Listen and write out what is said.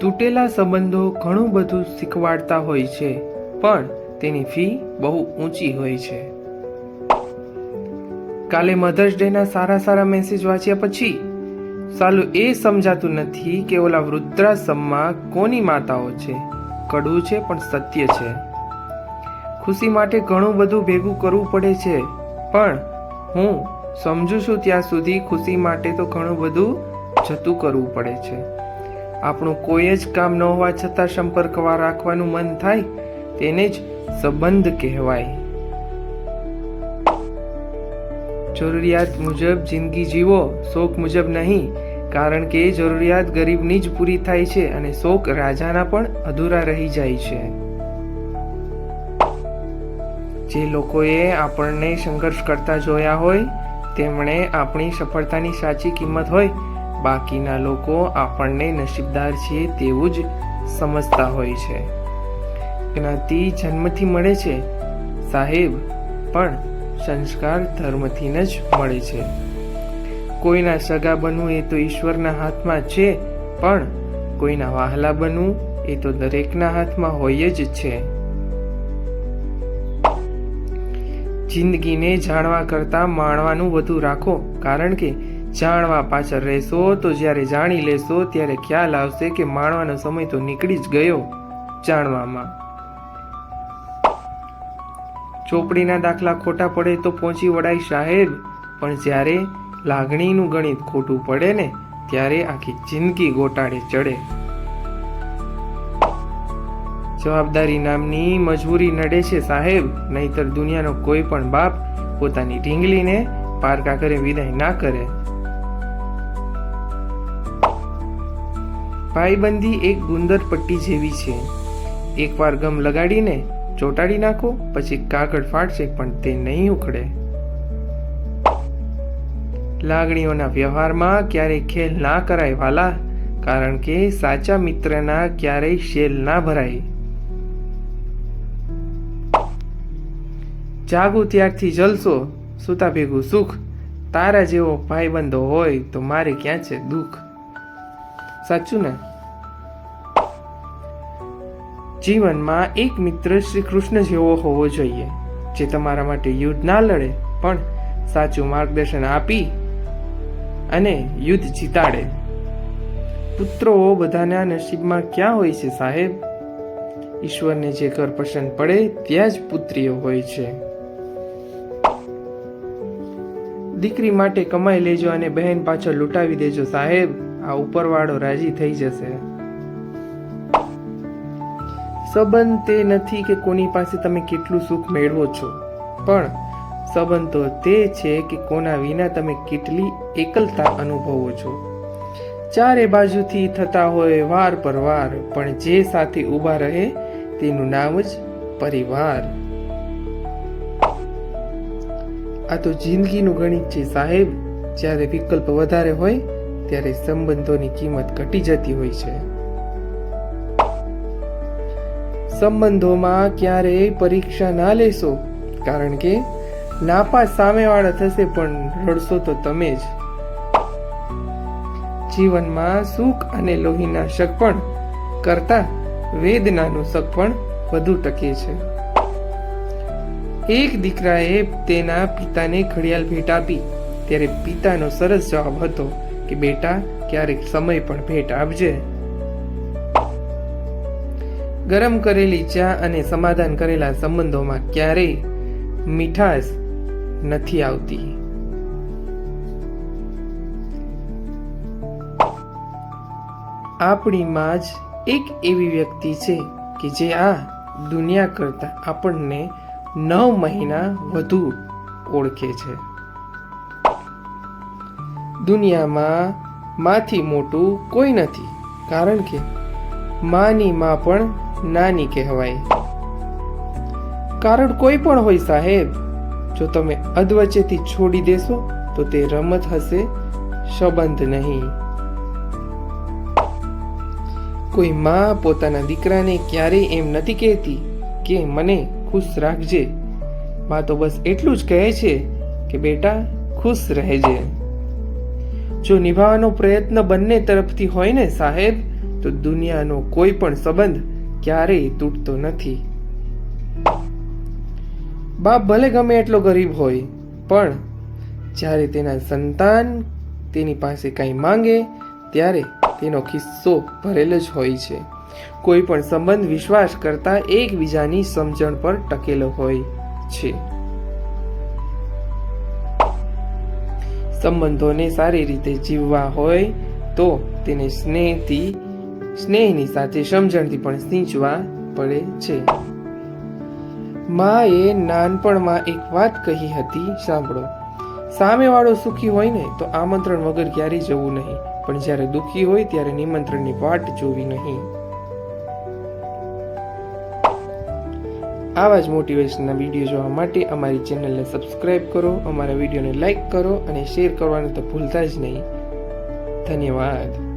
તૂટેલા સંબંધો ઘણું બધું શીખવાડતા હોય છે, પણ તેની ફી બહુ ઊંચી હોય છે. કાલે મધર્સ ડેના સારા સારા મેસેજ વાંચ્યા પછી સાલું એ સમજાતું નથી કે ઓલા વૃદ્ધાશ્રમમાં કોની માતાઓ છે. કડવું છે, પણ સત્ય છે. ખુશી માટે ઘણું બધું ભેગું કરવું પડે છે, પણ હું સમજુ છું ત્યાં સુધી ખુશી માટે તો ઘણું બધું જતું કરવું પડે છે. આપણું કોઈ જ કામ ન હોવા છતાં સંપર્કમાં રાખવાનું મન થાય, તેને જ સંબંધ કહેવાય. જરૂરિયાત મુજબ જિંદગી જીવો શોખ મુજબ નહીં, કારણ કે જરૂરિયાત ગરીબની જ પૂરી થાય છે અને શોખ રાજાના પણ અધૂરા રહી જાય છે. જે લોકોએ આપણને સંઘર્ષ કરતા જોયા હોય, તેમણે આપણી સફળતાની સાચી કિંમત હોય બાકીના લોકો આપણને નસીબદાર છીએ તેવું જ સમજતા હોય છે. જ્ઞાતિ જન્મથી મળે છે, સાહેબ, પણ સંસ્કાર ધર્મથી જ મળે છે. કોઈના સગા બનવું એ તો ઈશ્વરના હાથમાં છે, પણ કોઈના વાહલા બનવું એ તો દરેકના હાથમાં હોય જ છે. જિંદગીને જાણવા કરતાં માણવાનું વધુ રાખો, કારણ કે જાણવા પાછળ રહેશો તો જ્યારે જાણી લેશો ત્યારે ખ્યાલ આવશે કે માણવાનો સમય તો નીકળી જ ગયો જાણવામાં. ચોપડીના દાખલા ખોટા પડે તો પહોંચી વળાય સાહેબ. પણ જ્યારે લાગણીનું ગણિત ખોટું પડે ને, ત્યારે આખી જિંદગી ગોટાળે ચડે. જવાબદારી નામની મજબૂરી નડે છે સાહેબ. નહીતર દુનિયાનો કોઈ પણ બાપ પોતાની ઢીંગલીને પારકા કરે, વિદાય ના કરે. ભાઈબંધી એક ગુંદર પટ્ટી જેવી છે. એકવાર ગમ લગાડીને ચોંટાડી નાખો, પછી કાગળ ફાટશે, પણ તે નહીં ઉખડે. લાગણીઓના વ્યવહારમાં ક્યારેય ખેલ ના કરાય વાલા, કારણ કે સાચા મિત્રના ક્યારેય શેલ ના ભરાય. જાગું ત્યારથી જલસો, સુતા ભેગું સુખ. તારા જેવો ભાઈબંધો હોય તો મારે ક્યાં છે દુઃખ? સાચું ને? જીવનમાં એક મિત્ર શ્રી કૃષ્ણ જેવો હોવો જોઈએ, જે તમારા માટે યુદ્ધ ના લડે, પણ સાચું માર્ગદર્શન આપી અને યુદ્ધ જીતાડે. પુત્રો બધાના નસીબમાં ક્યાં હોય છે સાહેબ? ઈશ્વરને જે ઘર પસંદ પડે, ત્યાં જ પુત્રીઓ હોય છે. દીકરી માટે કમાઈ લેજો અને બહેન પાછળ લૂંટાવી દેજો. સાહેબ, આ ઉપરવાળો રાજી થઈ જશે. સંબંધ તે નથી કે કોની પાસે તમે કેટલું સુખ મેળવો છો. પણ સંબંધ તો તે છે કે કોના વિના તમે કેટલી એકલતા અનુભવો છો. ચારે બાજુથી થતા હોય વાર પર વાર, પણ જે સાથે ઊભા રહે તેનું નામ જ પરિવાર. આ તો જિંદગીનું ગણિત છે સાહેબ. જ્યારે વિકલ્પ વધારે હોય, ત્યારે સંબંધોની કિંમત ઘટી જતી હોય છે. સંબંધોમાં ક્યારેય પરીક્ષા ના લેશો, કારણ કે નાપાસ સામેવાળા થશે પણ રડશો તો તમે જ. જીવનમાં સુખ અને લોહીના શક પણ કરતા વેદનાનું શક પણ વધુ ટકે છે. એક દીકરાએ તેના પિતાને ઘડિયાળ ભેટ આપી. ત્યારે પિતાનો સરસ જવાબ હતો કે, બેટા, ક્યારેક સમય પણ ભેટ આપજે. ગરમ કરેલી ચા અને સમાધાન કરેલા સંબંધોમાં ક્યારેય મીઠાશ નથી આવતી. આપણીમાં જ એક એવી વ્યક્તિ છે કે જે આ દુનિયા કરતા આપણને નવ મહિના વધુ ઓળખે છે. દુનિયામાં માથી મોટું કોઈ નથી, કારણ કે માની માં પણ નાની કહેવાય. કારણ કોઈ પણ હોય સાહેબ, જો તમે અધવચ્ચેથી છોડી દેશો, તો તે રમત હશે સંબંધ નહીં. કોઈ માં પોતાના દીકરાને ક્યારેય એમ નથી કહેતી કે મને ખુશ રાખજે. માં તો બસ એટલું જ કહે છે કે બેટા, ખુશ રહેજે. જો નિભાવવાનો પ્રયત્ન બંને તરફથી હોય ને સાહેબ, તો દુનિયાનો કોઈ પણ સંબંધ ક્યારેય તૂટતો નથી. બાપ ભલે ગમે એટલો ગરીબ હોય, પણ જ્યારે તેના સંતાન તેની પાસે કંઈ માંગે, ત્યારે તેનો ખિસ્સો ભરેલો જ હોય છે. કોઈ પણ સંબંધ વિશ્વાસ કરતા એકબીજાની સમજણ પર ટકેલો હોય છે. સંબંધોને સારી રીતે જીવવા હોય તો તેને સ્નેહથી, સ્નેહની સાથે સમજણથી પણ સિંચવા પડે છે. માએ નાનપણમાં એક વાત કહી હતી, સાંભળો. સામેવાળો સુખી હોય ને તો આમંત્રણ વગર ક્યારેય જવું નહીં, પણ જ્યારે દુઃખી હોય ત્યારે નિમંત્રણની વાટ જોવી નહીં. આવા જ મોટિવેશનના વીડિયો જોવા માટે અમારી ચેનલને સબસ્ક્રાઈબ કરો, અમારા વિડીયોને લાઇક કરો અને શેર કરવાનું તો ભૂલતા જ નહીં. ધન્યવાદ.